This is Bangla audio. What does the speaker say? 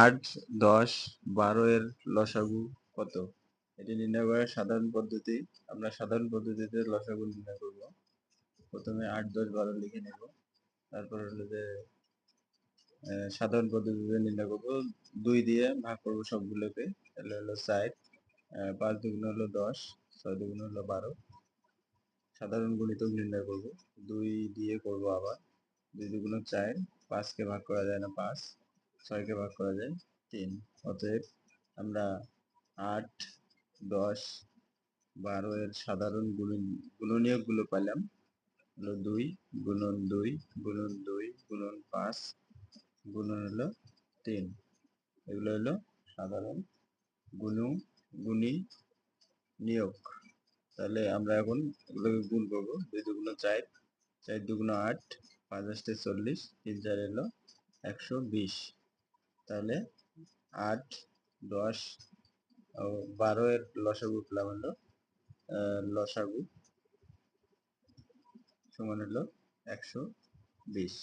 আট দশ বারো এর লসাগু কত? এটি নির্ণয় করার সাধারণ পদ্ধতি। আমরা সাধারণ পদ্ধতিতে লসাগু নির্ণয় করব। প্রথমে আট দশ বারো লিখে নেব। তারপর হলো যে সাধারণ পদ্ধতিতে নির্ণয় করব। দুই দিয়ে ভাগ করব সবগুলোকে। তাহলে হলো আহ, পাঁচ দুগুণ হলো দশ ছয় দুগুণ হলো বারো। সাধারণ গণিতক নির্ণয় করব। দুই দিয়ে করব আবার। দুই দুগুণ চার পাঁচকে ভাগ করা যায় না পাঁচ। ছয়কে ভাগ করা যায়? তিন। অতএব আমরা আট, দশ, বারো এর সাধারণ গুণন গুণনীয়কগুলো পেলাম হলো দুই গুণন দুই গুণন দুই গুণন পাঁচ গুণন হলো তিন। এগুলো হলো সাধারণ গুণু, গুণী নিয়োগ। তাহলে আমরা এখন এগুলোকে গুণ করব। দুই দুগুণ চার চার দুগুণ আট, পাঁচ আষ্টে চল্লিশ, তিন চার এলো একশো বিশ। তাহলে আট দশ বারো এর লসাগু পেলাম হলো লসাগু সমান হলো একশো বিশ।